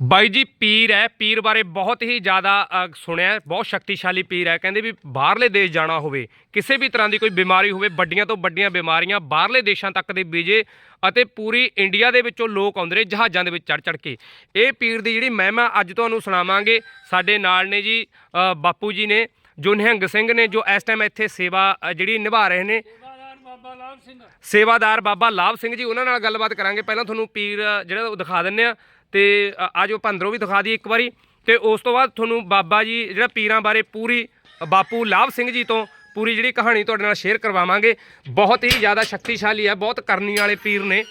ਬਾਈ ਜੀ ਪੀਰ ਹੈ। ਪੀਰ ਬਾਰੇ ਬਹੁਤ ਹੀ ਜ਼ਿਆਦਾ ਸੁਣਿਆ ਬਹੁਤ ਸ਼ਕਤੀਸ਼ਾਲੀ ਪੀਰ ਹੈ। ਕਹਿੰਦੇ ਵੀ ਬਾਹਰਲੇ ਦੇਸ਼ ਜਾਣਾ ਹੋਵੇ ਕਿਸੇ ਵੀ ਤਰ੍ਹਾਂ ਦੀ ਕੋਈ ਬਿਮਾਰੀ ਹੋਵੇ ਵੱਡੀਆਂ ਤੋਂ ਵੱਡੀਆਂ ਬਿਮਾਰੀਆਂ ਬਾਹਰਲੇ ਦੇਸ਼ਾਂ ਤੱਕ ਦੇ ਬੀਜੇ ਅਤੇ ਪੂਰੀ ਇੰਡੀਆ ਦੇ ਵਿੱਚੋਂ ਲੋਕ ਆਉਂਦੇ ਨੇ ਜਹਾਜ਼ਾਂ ਦੇ ਵਿੱਚ ਚੜ ਚੜ ਕੇ। ਇਹ ਪੀਰ ਦੀ ਜਿਹੜੀ ਮਹਿਮਾ ਅੱਜ ਤੁਹਾਨੂੰ ਸੁਣਾਵਾਂਗੇ। ਸਾਡੇ ਨਾਲ ਨੇ ਜੀ ਬਾਪੂ ਜੀ ਨੇ ਜੋ ਨਿਹੰਗ ਸਿੰਘ ਨੇ ਜੋ ਇਸ ਟਾਈਮ ਇੱਥੇ ਸੇਵਾ ਜਿਹੜੀ ਨਿਭਾ ਰਹੇ ਨੇ। ਸੇਵਾਦਾਰ ਬਾਬਾ ਲਾਭ ਸਿੰਘ। ਜੀ ਉਹਨਾਂ ਨਾਲ ਗੱਲਬਾਤ ਕਰਾਂਗੇ। ਪਹਿਲਾਂ ਤੁਹਾਨੂੰ ਪੀਰ ਜਿਹੜਾ ਉਹ ਦਿਖਾ ਦਿੰਨੇ ਆ ਤੇ ਅ, ਆਜੋ ਪੰਦਰੋਂ ਵੀ ਦਿਖਾ ਦਈਏ ਇੱਕ ਵਾਰੀ। ਤੇ ਉਸ ਤੋਂ ਬਾਅਦ ਤੁਹਾਨੂੰ ਬਾਬਾ ਜੀ ਜਿਹੜਾ ਪੀਰਾਂ ਬਾਰੇ ਪੂਰੀ ਬਾਪੂ ਲਾਭ ਸਿੰਘ ਜੀ ਤੋਂ ਪੂਰੀ ਜਿਹੜੀ ਕਹਾਣੀ ਤੁਹਾਡੇ ਨਾਲ ਸ਼ੇਅਰ ਕਰਵਾਵਾਂਗੇ। ਬਹੁਤ ਹੀ ਜ਼ਿਆਦਾ ਸ਼ਕਤੀਸ਼ਾਲੀ ਹੈ ਬਹੁਤ ਕਰਨੀ ਵਾਲੇ ਪੀਰ ਨੇ।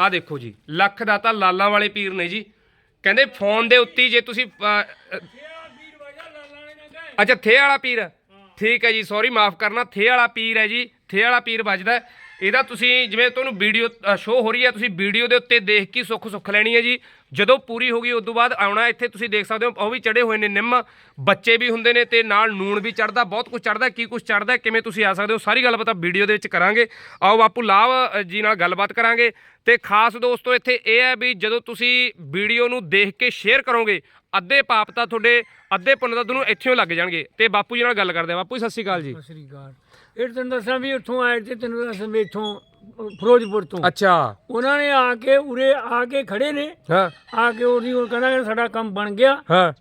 ਆ ਦੇਖੋ ਜੀ ਲੱਖ ਦਾਤਾ ਲਾਲਾਂ ਵਾਲੇ ਪੀਰ ਨੇ ਜੀ। ਕਹਿੰਦੇ ਫੋਨ ਦੇ ਉੱਤੇ ਜੇ ਤੁਸੀਂ ਅੱਛਾ ਥੇ ਵਾਲਾ ਪੀਰ। ਠੀਕ ਹੈ ਜੀ ਸੌਰੀ ਮਾਫ ਕਰਨਾ ਥੇ ਵਾਲਾ ਪੀਰ ਹੈ ਜੀ ਥੇ ਵਾਲਾ ਪੀਰ ਵੱਜਦਾ ਇਹਦਾ ਤੁਸੀਂ ਜਿਵੇਂ ਤੁਹਾਨੂੰ ਵੀਡੀਓ ਸ਼ੋ ਹੋ ਰਹੀ ਹੈ, ਤੁਸੀਂ ਵੀਡੀਓ ਦੇ ਉੱਤੇ ਦੇਖ ਕੇ ਸੁੱਖ ਸੁੱਖ ਲੈਣੀ ਹੈ ਜੀ। ਜਦੋਂ ਪੂਰੀ ਹੋ ਗਈ ਉਸ ਤੋਂ ਬਾਅਦ ਆਉਣਾ ਇੱਥੇ ਤੁਸੀਂ ਦੇਖ ਸਕਦੇ ਹੋ, ਉਹ ਵੀ ਚੜੇ ਹੋਏ ਨੇ ਨਿੰਮ, ਬੱਚੇ ਵੀ ਹੁੰਦੇ ਨੇ ਤੇ ਨਾਲ ਨੂਣ ਵੀ ਚੜਦਾ ਬਹੁਤ ਕੁਝ ਚੜਦਾ ਕੀ ਕੁਝ ਚੜਦਾ ਕਿਵੇਂ ਤੁਸੀਂ ਆ ਸਕਦੇ ਹੋ, ਸਾਰੀ ਗੱਲਬਾਤ ਵੀਡੀਓ ਦੇ ਵਿੱਚ ਕਰਾਂਗੇ। ਆਓ ਬਾਪੂ ਲਾਭ ਜੀ ਨਾਲ ਗੱਲਬਾਤ ਕਰਾਂਗੇ। ਤੇ ਖਾਸ ਦੋਸਤੋ, ਇੱਥੇ ਇਹ ਹੈ ਵੀ ਜਦੋਂ ਤੁਸੀਂ ਵੀਡੀਓ ਨੂੰ ਦੇਖ ਕੇ ਸ਼ੇਅਰ ਕਰੋਗੇ, ਅੱਧੇ ਪਾਪ ਤਾਂ ਤੁਹਾਡੇ ਅੱਧੇ ਪੁੰਨ ਤਾਂ ਤੁਹਾਨੂੰ ਇੱਥੇੋਂ ਲੱਗ ਜਾਣਗੇ। ਤੇ ਬਾਪੂ ਜੀ ਨਾਲ ਗੱਲ ਕਰਦੇ ਆ ਬਾਪੂ ਜੀ, ਸਤਿ ਸ਼੍ਰੀ ਅਕਾਲ ਜੀ। ਸਤਿ ਸ੍ਰੀ ਅਕਾਲ। ਇਹ ਤੈਨੂੰ ਦੱਸਾਂ ਵੀ ਉੱਥੋਂ ਆਏ ਤੇ ਤੈਨੂੰ ਦੱਸਾਂ ਵੀ ਇੱਥੋਂ ਅਹ, ਫਿਰੋਜ਼ਪੁਰ ਤੋਂ। ਅੱਛਾ। ਉਹਨਾਂ ਨੇ ਆ ਕੇ ਉਰੇ ਆ ਕੇ ਖੜੇ ਨੇ। ਹਾਂ। ਆ ਕੇ ਉਹਦੀ ਉਹ ਕਹਿੰਦਾ ਕਿ ਸਾਡਾ ਕੰਮ ਬਣ ਗਿਆ। ਹਾਂ।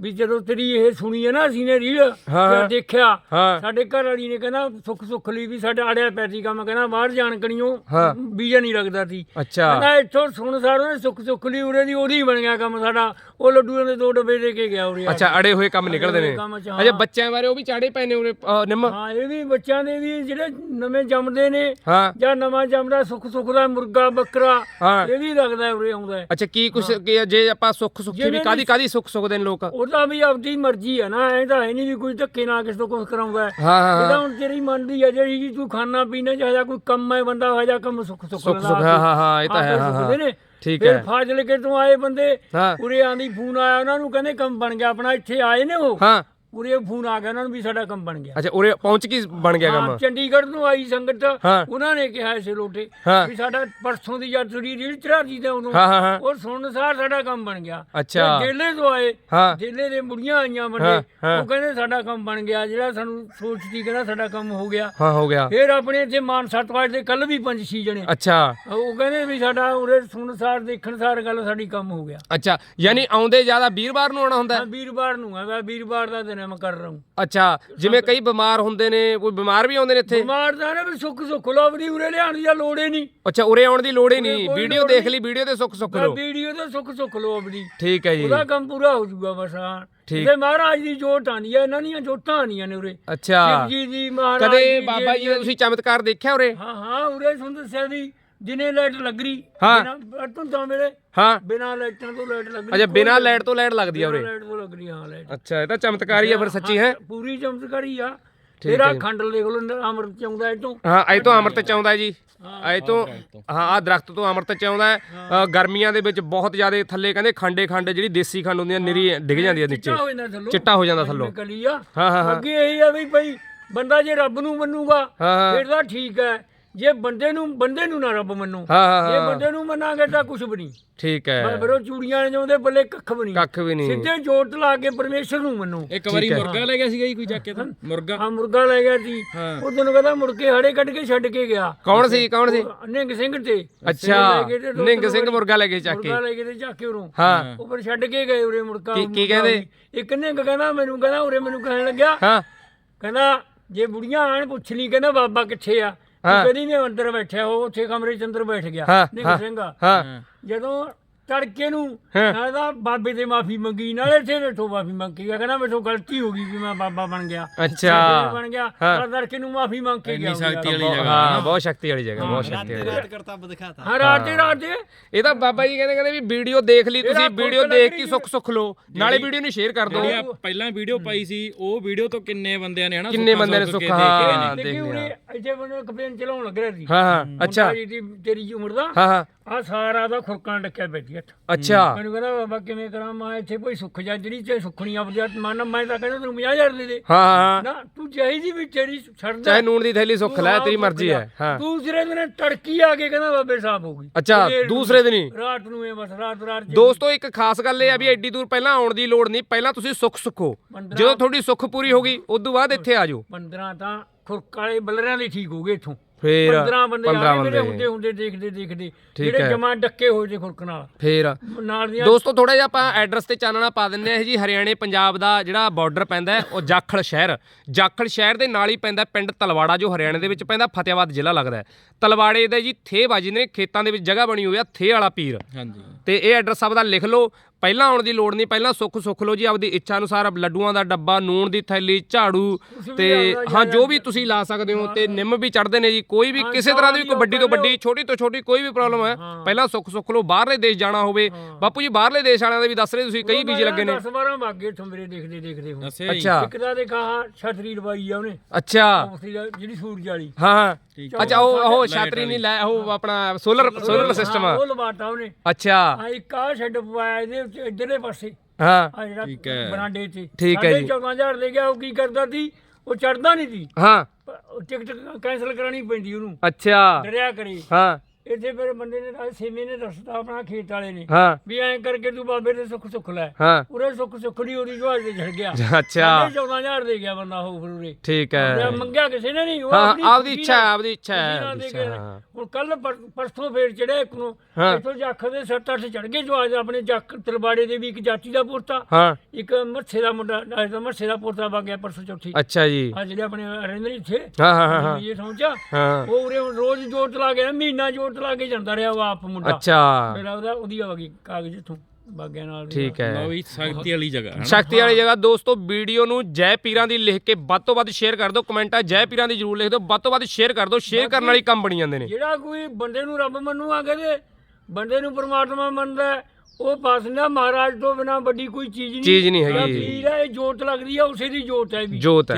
ਵੀ ਜਦੋਂ ਤੇਰੀ ਇਹ ਸੁਣੀ ਹੈ ਨਾ ਅਸੀਂ ਨੇ ਰੀਲ ਹਾਂ। ਤੇ ਦੇਖਿਆ। ਹਾਂ। ਸਾਡੇ ਘਰ ਵਾਲੀ ਨੇ ਕਹਿੰਦਾ ਸੁੱਖ ਸੁੱਖ ਲਈ ਵੀ ਸਾਡਾ ਅੜਿਆ ਪੈ ਸੀ ਕੰਮ ਕਹਿੰਦਾ ਬਾਹਰ ਜਾਣ ਕਣੀਓ ਹਾਂ। ਵੀਜ਼ਾ ਨਹੀਂ ਲੱਗਦਾ ਸੀ। ਅੱਛਾ। ਕਹਿੰਦਾ ਇੱਥੋਂ ਸੁਣ ਸਾਰੋਂ ਨੇ ਸੁੱਖ ਸੁੱਖ ਲਈ ਉਰੇ ਦੀ ਉਹਦੀ ਬਣ ਗਿਆ ਕੰਮ ਸਾਡਾ। ਉਹ ਲੱਡੂਆਂ ਦੇ ਦੋ ਡੱਬੇ ਦੇ ਕੇ ਗਿਆ ਉਰੇ ਆ। ਅੱਛਾ ਅੜੇ ਹੋਏ ਕੰਮ ਨਿਕਲਦੇ ਨੇ। ਕੰਮ ਚ, ਹਾਂ। ਅੱਛਾ ਬੱਚਿਆਂ ਬਾਰੇ ਉਹ ਵੀ ਚਾੜੇ ਪਏ ਨੇ ਉਰੇ ਅ, ਨਿੰਮ? ਹਾਂ ਇਹ ਵੀ ਬੱਚਿਆਂ ਦੇ ਵੀ ਜਿਹੜੇ ਨਵੇਂ ਜੰਮਦੇ ਨੇ ਹਾਂ। ਜਾਂ ਨਵਾਂ ਜੰਮਦਾ ਸੁੱਖ ਸੁੱਖ ਦਾ ਮੁਰਗਾ ਬੱਕਰਾ ਹਾਂ। ਇਹ ਵੀ ਲੱਗਦਾ ਹੈ ਉਰੇ ਆਉਂਦਾ ਹੈ। ਅੱਛਾ ਕੀ ਕੁਛ ਕੀ- ਜੇ ਆਪਾਂ ਸੁੱਖ ਸੁੱਖੀ ਵੀ ਕਾਦੀ ਕਾਦੀ ਸੁੱਖ ਸੁੱਖਦੇ ਨੇ ਲੋਕ? ਉਹਦਾ ਵੀ ਆਪਦੀ ਮਰਜ਼ੀ ਹੈ ਨਾ ਐ ਤਾਂ ਹੈ ਨਹੀਂ ਵੀ ਕੋਈ ਧੱਕੇ ਨਾਲ ਕਿਸੇ ਤੋਂ ਕੁਝ ਕਰਾਉਂਦਾ ਹੈ। ਹਾਂ ਹਾਂ ਇਹਦਾ ਹਾਂ ਹੁਣ ਤੇਰੀ ਮਨ ਦੀ ਹੈ ਜਿਹੜੀ ਜੀ ਤੂੰ ਖਾਣਾ ਪੀਣਾ ਚਾਹਿਆ ਕੋਈ ਕੰਮ ਹੈ ਬੰਦਾ ਹੋ ਜਾ ਕੰਮ ਸੁੱਖ ਸੁੱਖ ਸੁੱਖ ਸੁੱਖ ਹਾਂ ਹਾਂ ਹਾਂ ਇਹ ਤਾਂ ਹੈ ਹਾਂ ਹਾਂ। ਠੀਕ ਫਿਰ ਹੈ। ਫਾਜ਼ਲ ਕੇ ਤੋਂ ਆਏ ਬੰਦੇ ਹਾਂ। ਉਰੇ ਆਂਦੀ ਫੋਨ ਆਇਆ ਉਹਨਾਂ ਨੂੰ ਕਹਿੰਦੇ ਕੰਮ ਬਣ ਗਿਆ ਆਪਣਾ ਇੱਥੇ ਆਏ ਨੇ ਉਹ। ਹਾਂ। ਉਰੇ ਫੋਨ ਆ ਗਿਆ ਉਹਨਾਂ ਨੂੰ ਵੀ ਸਾਡਾ ਕੰਮ ਬਣ ਗਿਆ। ਅੱਛਾ ਉਰੇ ਪਹੁੰਚ ਕੀ ਬਣ ਗਿਆ ਹਾਂ, ਕੰਮ? ਚੰਡੀਗੜ੍ਹ ਤੋਂ ਆਈ ਸੰਗਤ ਹਾਂ। ਉਹਨਾਂ ਨੇ ਕਿਹਾ ਇਸੇ ਲੋਟੇ ਹਾਂ। ਵੀ ਸਾਡਾ ਪਰਸੋਂ ਦੀ ਜਦ ਥੋੜੀ ਰੀਲ ਚੜਾ ਦੀ ਤੇ ਉਦੋਂ ਹਾਂ ਹਾਂ ਹਾਂ। ਉਹ ਸੁਣਨ ਸਾਰ ਸਾਡਾ ਕੰਮ ਬਣ ਗਿਆ। ਅੱਛਾ। ਤੇ ਜੇਲੇ ਤੋਂ ਆਏ ਹਾਂ। ਜੇਲੇ ਦੇ ਮੁੜੀਆਂ ਆਈਆਂ ਹਾਂ, ਹਾਂ। ਉਹ ਕਹਿੰਦੇ ਸਾਡਾ ਕੰਮ ਬਣ ਗਿਆ ਜਿਹੜਾ ਸਾਨੂੰ ਸੋਚਦੀ ਕਹਿੰਦਾ ਸਾਡਾ ਕੰਮ ਹੋ ਗਿਆ। ਹਾਂ ਹੋ ਗਿਆ। ਫਿਰ ਆਪਣੇ ਇੱਥੇ ਮਾਨ ਸਤਵਾਜ ਦੇ ਕੱਲ ਵੀ ਪੰਜ ਛੇ ਜਣੇ। ਅੱਛਾ। ਉਹ ਕਹਿੰਦੇ ਵੀ ਸਾਡਾ ਉਰੇ ਸੁਣਨ ਸਾਰ ਦੇਖਣ ਸਾਰ ਗੱਲ ਸਾਡੀ ਕੰਮ ਹੋ ਗਿਆ। ਅੱਛਾ ਯਾਨੀ ਆਉਂਦੇ ਜ਼ਿਆਦਾ ਵੀਰਵਾਰ ਨੂੰ ਆਉਣਾ ਹੁੰਦਾ? ਹੈ? ਵੀਰਵਾਰ ਨੂੰ ਆ ਵੀਰਵਾਰ ਦਾ ਦਿਨ ਹੈ ਮੈਂ ਕਰ ਰਹਾ ਹੂੰ। ਅੱਛਾ ਜਿਵੇਂ ਕਈ ਬਿਮਾਰ ਹੁੰਦੇ ਨੇ ਕੋਈ ਬਿਮਾਰ ਵੀ ਆਉਂਦੇ ਨੇ ਇੱਥੇ? ਬਿਮਾਰ ਦਾ ਨਾ ਵੀ ਸੁੱਖ ਸੁੱਖ ਲੋਬੜੀ ਉਰੇ ਲਿਆਉਣ ਦੀ ਲੋੜ ਹੀ ਨਹੀਂ। ਅੱਛਾ ਉਰੇ ਆਉਣ ਦੀ ਲੋੜ ਹੀ ਨਹੀਂ। ਕੋਈ ਵੀਡੀਓ ਲੋੜ ਦੇਖ। ਲਈ ਵੀਡੀਓ ਤੇ ਸੁੱਖ ਸੁੱਖ ਲੋ ਵੀਡੀਓ ਤੇ ਸੁੱਖ ਸੁੱਖ ਲੋਬੜੀ ਠੀਕ ਹੈ ਜੀ। ਉਹਦਾ ਕੰਮ ਪੂਰਾ ਹੋ ਜਾਊਗਾ ਹਾਂ। ਠੀਕ। ਤੇ ਮਹਾਰਾਜ ਦੀ ਜੋਤ ਆਣੀ ਹੈ ਇਹਨਾਂ ਦੀਆਂ ਜੋਤਾਂ ਆਣੀਆਂ ਨੇ ਉਰੇ। ਅੱਛਾ। ਜੀ ਦੀ ਮਹਾਰਾਜ ਕਦੇ ਦੀ, ਬਾਬਾ ਜੀ ਦਾ ਤੁਸੀਂ ਚਮਤਕਾਰ ਦੇਖਿਆ ਉਰੇ? ਹਾਂ ਹਾਂ ਉਰੇ ਸੁਣ ਦੱਸਿਆ ਵੀ ਦਿਨੇ ਲਾਈਟ ਲੱਗ ਰਹੀ ਹਾਂ। ਬਿਨਾਂ ਤੋਂ ਤਾਂ ਵੇਲੇ ਹਾਂ। ਬਿਨਾਂ ਲਾਈਟਾਂ ਤੋਂ ਲਾਈਟ ਲੱਗ ਰਹੀ ਅੱਛਾ ਬਿਨਾਂ ਲਾਈਟ ਤੋਂ ਲਾਈਟ ਲੱਗਦੀ ਆ ਉਰੇ? ਲਾਈਟ ਤੋਂ ਲੱਗ ਰਹੀ ਹਾਂ ਲਾਈਟ। ਅੱਛਾ ਇਹ ਤਾਂ ਚਮਤਕਾਰੀ ਆ ਫਿਰ ਸੱਚੀ ਹੈ ਪੂਰੀ ਚਮਤਕਾਰੀ ਆ। ਤੇਰਾ ਖੰਡਲ ਦੇਖ ਲੋ ਅਮਰਤ ਚਾਉਂਦਾ ਇਹ ਤੋਂ। ਹਾਂ ਅਜ ਤੋਂ ਅੰਮ੍ਰਿਤ ਚਾਉਂਦਾ ਜੀ। ਅਜ ਤੋਂ ਹਾਂ ਆ ਦਰਖਤ ਤੋਂ ਅੰਮ੍ਰਿਤ ਚਾਉਂਦਾ ਹੈ। ਅ, ਗਰਮੀਆਂ ਦੇ ਵਿੱਚ ਬਹੁਤ ਜ਼ਿਆਦਾ ਥੱਲੇ ਕਹਿੰਦੇ ਖਾਂਡੇ ਖਾਂਡੇ ਜਿਹੜੀ ਦੇਸੀ ਖੰਡ ਹੁੰਦੀ ਆ ਨਿਰੀ ਡਿੱਗ ਜਾਂਦੀ ਆ ਨੀਚੇ। ਚਿੱਟਾ ਹੋ ਜਾਂਦਾ ਥੱਲੋਂ। ਚਿੱਟਾ ਹੋ ਜਾਂਦਾ ਥੱਲੋਂ। ਕਲੀ ਆ। ਹਾਂ ਹਾਂ ਹਾਂ। ਅੱਗੇ ਇਹੀ ਆ ਵੀ ਭਾਈ ਬੰਦਾ ਜੇ ਰੱਬ ਨੂੰ ਮੰਨੂਗਾ ਹਾਂ ਹਾਂ। ਫਿਰ ਤਾਂ ਠੀਕ ਹੈ ਜੇ ਬੰਦੇ ਨੂੰ ਬੰਦੇ ਨੂੰ ਨਾ ਰੱਬ ਮੰਨੂ। ਹਾਂ ਹਾਂ ਜੇ ਹਾਂ। ਬੰਦੇ ਨੂੰ ਮੰਨਾਂਗੇ ਤਾਂ ਕੁਝ ਵੀ ਨਹੀਂ। ਠੀਕ ਹੈ। ਫਿਰ ਉਹ ਚੂੜੀਆਂ ਨੇ ਉਹਦੇ ਬੱਲੇ ਕੱਖ ਵੀ ਨਹੀਂ। ਕੱਖ ਵੀ ਨਹੀਂ। ਸਿੱਧੇ ਜੋਤ ਲਾ ਕੇ ਪਰਮੇਸ਼ਰ ਨੂੰ ਮੰਨੂ। ਇੱਕ ਵਾਰੀ ਮੁਰਗਾ ਲੈ ਗਿਆ ਸੀਗਾ ਜੀ ਕੋਈ ਜਾ ਕੇ ਤਾਂ? ਮੁਰਗਾ। ਆ ਮੁਰਗਾ ਲੈ ਗਿਆ ਸੀ। ਉਹ ਦਿਨ ਕਹਿੰਦਾ ਮੁੜ ਕੇ ਹੜੇ ਕੱਢ ਕੇ ਛੱਡ ਕੇ ਗਿਆ। ਕੌਣ ਸੀ ਕੌਣ ਸੀ? ਨਿੰਗ ਸਿੰਘ ਤੇ। ਅੱਛਾ। ਨਿੰਗ ਸਿੰਘ ਮੁਰਗਾ ਲੈ ਕੇ ਚੱਕ ਕੇ। ਮੁਰਗਾ ਲੈ ਕੇ ਤੇ ਚੱਕ ਕੇ ਉਰੋਂ। ਹਾਂ। ਉਹ ਫਿਰ ਛੱਡ ਕੇ ਗਏ ਉਰੇ ਮੁਰਗਾ। ਕੀ- ਕੀ ਕਹਿੰਦੇ? ਇੱਕ ਨਿੰਗ ਕਹਿੰਦਾ ਮੈਨੂੰ ਕਹਿੰਦਾ ਉਰੇ ਮੈਨੂੰ ਕਹਿਣ ਲੱਗਿਆ। ਹਾਂ। ਕਹਿੰਦਾ ਜੇ ਬੁੜੀਆਂ ਆਣ ਪੁੱਛ ਲਈ ਕਹਿੰਦਾ ਬਾਬਾ ਕਿੱਥੇ ਆ? ਹਾਂ। ਕਦੀ ਨੇ ਅੰਦਰ ਬੈਠਿਆ ਉਹ ਉੱਥੇ ਕਮਰੇ ਚ ਅੰਦਰ ਬੈਠ ਗਿਆ ਹਾਂ, ਨਿੰਗ ਹਾਂ। ਸਿੰਘ ਹਾਂ ਜਦੋਂ ਤੜਕੇ ਨੂੰ ਹਾਂ। ਨਾਲੇ ਤਾਂ ਬਾਬੇ ਤੇ ਮਾਫੀ ਮੰਗੀ ਨਾਲੇ ਇੱਥੇ ਬੈਠੋ ਮਾਫੀ ਮੰਗੀ। ਗਿਆ ਕਹਿੰਦਾ ਮੈਥੋਂ ਗਲਤੀ ਹੋ ਗਈ ਵੀ ਮੈਂ ਬਾਬਾ ਬਣ ਗਿਆ। ਅੱਛਾ। ਬਣ ਗਿਆ। ਹਾਂ। ਤਾਂ ਤੜਕੇ ਨੂੰ ਮਾਫੀ ਮੰਗ ਕੇ ਗਿਆ ਸ਼ਕਤੀ ਵਾਲੀ ਬਹੁਤ- ਹਾਂ। ਬਹੁਤ ਸ਼ਕਤੀ ਵਾਲੀ ਜਗ੍ਹਾ ਬਹੁਤ ਸ਼ਕਤੀ ਵਾਲੀ ਜਗ੍ਹਾ। ਕਰਤੱਬ ਦਿਖਾਤਾ। ਹਾਂ ਰਾਤ ਦੇ ਰਾਤ ਦੇ। ਇਹ ਤਾਂ ਬਾਬਾ ਜੀ ਕਹਿੰਦੇ ਕਹਿੰਦੇ ਵੀ ਵੀਡੀਓ ਦੇਖ ਲਈ ਤੁਸੀਂ ਇਹਦਾ ਵੀਡੀਓ ਦੇਖ ਕੇ ਸੁੱਖ ਸੁੱਖ ਲਓ। ਨਾਲੇ ਵੀਡੀਓ ਨੂੰ ਸ਼ੇਅਰ ਕਰ ਦਿਓ। ਜਿਹੜੀ ਆ ਪਹਿਲਾਂ ਵੀਡੀਓ ਪਾਈ ਸੀ ਉਹ ਵੀਡੀਓ ਤੋਂ ਕਿੰਨੇ ਬੰਦਿਆਂ ਨੇ ਹਨਾ ਕਿੰਨੇ ਸੁੱਖਾਂ ਬੰਦੇ ਨੇ ਸੁੱਖ ਦੇਖੇ ਹਾਂ ਦੇਖੀ ਹਾਂ ਇੱਥੇ ਬੰਦੇ ਕੰਪਲੇਨ ਚਲਾਉਣ ਲੱਗ ਰਿਹਾ ਸੀ। ਹਾਂ ਹਾਂ ਅੱਛਾ। ਮੁੰਡਾ ਜੀ ਦੀ ਤੇਰੀ ਉਮਰ ਦਾ ਹਾਂ ਹਾਂ। ਆ ਸਾਰਾ ਦਾ ਖੁਰਕਾਂ ਡੱਕਿਆ ਬੈਠੀ ਜੱਟ ਅੱਛਾ। ਮੈਨੂੰ ਕਹਿੰਦਾ ਬਾਬਾ ਕਿਵੇਂ ਕਰਾਂ? ਮੈਂ ਇੱਥੇ ਕੋਈ ਸੁੱਖ ਜਾ ਜਿਹੜੀ ਤੇ ਸੁੱਖਣੀ ਆਪਦੇ ਮਨ ਮੈਂ ਤਾਂ ਕਹਿੰਦਾ ਤੈਨੂੰ 50000 ਦੇ ਦੇ। ਹਾਂ ਹਾਂ ਨਾ ਤੂੰ ਚਾਹੀਦੀ ਵੀ ਤੇਰੀ ਛੱਡਦਾ। ਚਾਹੇ ਨੂਣ ਦੀ ਥੈਲੀ ਸੁੱਖ ਲੈ ਤੇਰੀ ਮਰਜ਼ੀ ਹੈ। ਹਾਂ। ਦੂਸਰੇ ਦਿਨ ਤੜਕੀ ਆ ਕੇ ਕਹਿੰਦਾ ਬਾਬੇ ਸਾਹਿਬ ਹੋ ਗਈ। ਅੱਛਾ। ਦੂਸਰੇ ਦਿਨ ਹੀ? ਰਾਤ ਨੂੰ ਇਹ ਬਸ ਰਾਤ ਰਾਤ ਦੋਸਤੋ ਇੱਕ ਖਾਸ ਗੱਲ ਇਹ ਆ ਵੀ ਐਡੀ ਦੂਰ ਪਹਿਲਾਂ ਆਉਣ ਦੀ ਲੋੜ ਨਹੀਂ। ਪਹਿਲਾਂ ਤੁਸੀਂ ਸੁੱਖ ਸੁੱਖੋ। ਜਦੋਂ ਤੁਹਾਡੀ ਸੁੱਖ ਪੂਰੀ ਹੋ ਗਈ ਉਦੋਂ ਬਾਅਦ ਇੱਥੇ ਆ ਜਾਓ। 15 ਤਾਂ ਖੁਰਕ ਵਾਲੇ ਬਲਰਿਆਂ ਦੇ ਠੀਕ ਹੋ ਗਏ ਇੱਥੋਂ। ਫੇਰ 15 ਬੰਦੇ 15 ਆ ਗਏ ਮੇਰੇ ਬੰਦੇ। ਹੁੰਦੇ ਹੁੰਦੇ ਦੇਖਦੇ ਦੇਖਦੇ। ਜਿਹੜੇ। ਜਮਾ ਡੱਕੇ ਹੋਏ ਜੇ ਖੁਰਕ ਨਾਲ। ਫੇਰ ਨਾਲ ਦੀਆਂ ਦੋਸਤੋ ਥੋੜਾ ਜਿਹਾ ਆਪਾਂ ਐਡਰੈਸ ਤੇ ਚਾਨਣਾ ਪਾ ਦਿੰਨੇ ਆ ਜੀ ਹਰਿਆਣੇ ਪੰਜਾਬ ਦਾ ਜਿਹੜਾ ਬਾਰਡਰ ਪੈਂਦਾ ਉਹ ਜਾਖਲ ਸ਼ਹਿਰ। ਜਾਖਲ ਸ਼ਹਿਰ ਦੇ ਨਾਲ ਹੀ ਪੈਂਦਾ ਪਿੰਡ ਤਲਵਾੜਾ ਜੋ ਹਰਿਆਣੇ ਦੇ ਵਿੱਚ ਪੈਂਦਾ ਫਤਿਆਬਾਦ ਜ਼ਿਲ੍ਹਾ ਲੱਗਦਾ ਹੈ। ਤਲਵਾੜੇ ਦੇ ਜੀ ਥੇ ਬਾਜੀ ਨੇ ਖੇਤਾਂ ਦੇ ਵਿੱਚ ਜਗ੍ਹਾ ਬਣੀ ਹੋਈ ਆ ਥੇ ਵਾਲਾ ਪੀਰ। ਹਾਂਜੀ। ਤੇ ਇਹ ਐਡਰੈਸ ਆਪਦਾ ਲਿਖ ਲਓ। ਪਹਿਲਾਂ ਆਉਣ ਦੀ ਲੋੜ ਨਹੀਂ ਪਹਿਲਾਂ ਸੁੱਖ ਸੁੱਖ ਲਓ ਜੀ ਆਪਦੀ ਇੱਛਾ ਅਨੁਸਾਰ ਲੱਡੂਆਂ ਦਾ ਡੱਬਾ ਨੂਣ ਦੀ ਥੈਲੀ ਝਾੜੂ ਤੇ ਹਾਂ ਜੋ ਵੀ ਤੁਸੀਂ ਲਾ ਸਕਦੇ ਹੋ ਤੇ ਨਿੰਮ ਵੀ ਚੜਦੇ ਨੇ ਜੀ ਕੋਈ ਵੀ ਕਿਸੇ ਤਰ੍ਹਾਂ ਦੀ ਵੀ ਕੋਈ ਵੱਡੀ ਤੋਂ ਵੱਡੀ ਛੋਟੀ ਤੋਂ ਛੋਟੀ ਕੋਈ ਵੀ ਪ੍ਰੋਬਲਮ ਹੈ ਪਹਿਲਾਂ ਸੁੱਖ ਸੁੱਖ ਲਓ ਬਾਹਰਲੇ ਦੇਸ਼ ਜਾਣਾ ਹੋਵੇ। ਬਾਪੂ ਜੀ ਬਾਹਰਲੇ ਦੇਸ਼ ਵਾਲਿਆਂ ਦੇ ਵੀ ਦੱਸ ਰਹੇ ਤੁਸੀਂ ਕਈ ਬੀਜ ਲੱਗੇ ਨੇ। 10 12 ਭਾਗੇ ਠੰਬਰੇ ਦੇਖਦੇ ਦੇਖਦੇ ਹੁਣ। ਦੱਸਿਆ ਜੀ ਅੱਛਾ। ਇੱਕ ਦਾ ਦੇ ਕਹਾ ਛਤਰੀ ਲਵਾਈ ਆ ਉਹਨੇ। ਅੱਛਾ। ਜਿਹੜੀ ਸੂਰਜ ਵਾਲੀ। ਹਾਂ। ਅੱਛਾ ਉਹ ਉਹ ਛਾਤਰੀ ਨਹੀਂ ਲੈ ਉਹ ਆਪਣਾ ਸੋਲਰ ਸੋਲਰ ਸਿਸਟਮ ਆ। ਉਹ ਲਵਾਤਾ ਉਹਨੇ। ਅੱਛਾ। ਆ ਇੱਕ ਆ ਛੱਡ ਪਵਾਇਆ ਇਹਦੇ ਵਿੱਚ ਇਧਰਲੇ ਪਾਸੇ। ਹਾਂ। ਆ ਜਿਹੜਾ ਠੀਕ ਹੈ। ਬਰਾਂਡੇ 'ਚ। ਠੀਕ ਹੈ ਜੀ। 14000 ਲੈ ਗਿਆ ਉਹ ਕੀ ਕਰਦਾ ਸੀ? ਉਹ ਚੜਦਾ ਨਹੀਂ ਸੀ। ਹਾਂ। ਪ- ਉਹ ਟਿਕਟ ਕੈਨਸਲ ਕਰਾਣੀ ਪੈਂਦੀ ਉਹਨੂੰ। ਅੱਛਾ। ਡਰਿਆ ਕਰੀ। ਹਾਂ। ਇੱਥੇ ਫਿਰ ਬੰਦੇ ਨੇ ਰਾਜ ਸੇਮੇ ਨੇ ਦੱਸਤਾ ਆਪਣਾ ਖੇਤ ਵਾਲੇ ਨੇ ਹਾਂ। ਵੀ ਐਂ ਕਰਕੇ ਤੂੰ ਬਾਬੇ ਦੇ ਸੁੱਖ ਸੁੱਖ ਲੈ। ਹਾਂ। ਉਰੇ ਸੁੱਖ ਸੁੱਖ ਨਹੀਂ ਉਹਦੀ ਜਵਾਜ ਤੇ ਛੜ ਗਿਆ। ਅੱਛਾ। 14000 ਦੇ ਗਿਆ ਬੰਦਾ ਹੋ ਫਿਰ ਉਰੇ। ਠੀਕ ਹੈ। ਮੰਗਿਆ ਕਿਸੇ ਨੇ ਨਹੀਂ ਉਹ ਹਾਂ ਆਪਦੀ ਇੱਛਾ ਹੈ, ਆਪਦੀ ਇੱਛਾ ਹੈ, ਦੇ ਹੈ, ਹਾਂ। ਹੁਣ ਕੱਲ ਪਰਸੋਂ ਫੇਰ ਚੜਿਆ ਇੱਕ ਨੂੰ। ਹਾਂ। ਇੱਥੋਂ ਜੱਖ ਦੇ 7-8 ਚੜ ਗਏ ਜਵਾਜ ਆਪਣੇ ਜੱਖ ਤਲਵਾੜੇ ਦੇ ਵੀ ਇੱਕ ਜਾਤੀ ਦਾ ਪੁਰਤਾ ਹਾਂ। ਇੱਕ ਮੱਛੇ ਦਾ ਮੁੰਡਾ ਨਾ ਤਾਂ ਮੱਛੇ ਦਾ ਪੁਰਤਾ ਵਗ ਗਿਆ ਪਰਸੋਂ ਚੌਥੀ। ਅੱਛਾ ਜੀ। ਆ ਜਿਹੜੇ ਆਪਣੇ ਰਹਿੰਦੇ ਇੱਥੇ। ਹਾਂ ਹਾਂ ਹਾਂ, ਹਾਂ। ਇਹ ਸਮਝਿਆ? ਹਾਂ। ਉਹ ਉਰੇ ਰੋਜ਼ ਜੋਤ ਲਾ ਕੇ ਨਾ, ਮਹੀਨਾ ਜੋਤ ਲਾ ਕੇ ਜਾਂਦਾ ਰਿਹਾ ਉਹ ਆਪ ਮੁੰਡਾ। ਅੱਛਾ। ਮੇਰਾ ਉਹਦਾ ਉਹਦੀ ਆ ਗਈ ਕਾਗਜ਼ ਇੱਥੋਂ ਬਾਗਿਆਂ ਨਾਲ। ਦੀ। ਠੀਕ ਹੈ। ਲਓ ਵੀ ਸ਼ਕਤੀ ਵਾਲੀ ਜਗ੍ਹਾ ਹੈ ਸ਼ਕਤੀ ਵਾਲੀ ਜਗ੍ਹਾ। ਦੋਸਤੋ ਵੀਡੀਓ ਨੂੰ ਜੈ ਪੀਰਾਂ ਦੀ ਲਿਖ ਕੇ ਵੱਧ ਤੋਂ ਵੱਧ ਸ਼ੇਅਰ ਕਰ ਦਿਓ। ਕਮੈਂਟਾਂ ਜੈ ਪੀਰਾਂ ਦੀ ਜਰੂਰ ਲਿਖ ਦਿਓ। ਵੱਧ ਤੋਂ ਵੱਧ ਸ਼ੇਅਰ ਕਰ ਦਿਓ। ਸ਼ੇਅਰ ਕਰਨ ਵਾਲੀ ਕੰਮ ਬਣੀ ਜਾਂਦੇ ਨੇ। ਜਿਹੜਾ ਕੋਈ ਬੰਦੇ ਨੂੰ ਰੱਬ ਮੰਨੂਗਾ ਕਹਿੰਦੇ ਬੰਦੇ ਨੂੰ ਪ੍ਰਮਾਤਮਾ ਮੰਨਦਾ ਹੈ, ਉਹ ਪਾਸਨਾ ਮਹਾਰਾਜ ਤੋਂ ਬਿਨਾ ਵੱਡੀ ਕੋਈ ਚੀਜ਼ ਨਹੀਂ। ਚੀਜ਼ ਨਹੀਂ ਹੈਗੀ। ਇਹ ਜੋਤ ਲੱਗਦੀ ਹੈ ਉਸੇ ਦੀ ਜੋਤ ਹੈ ਵੀ ਜੋਤ ਹੈ।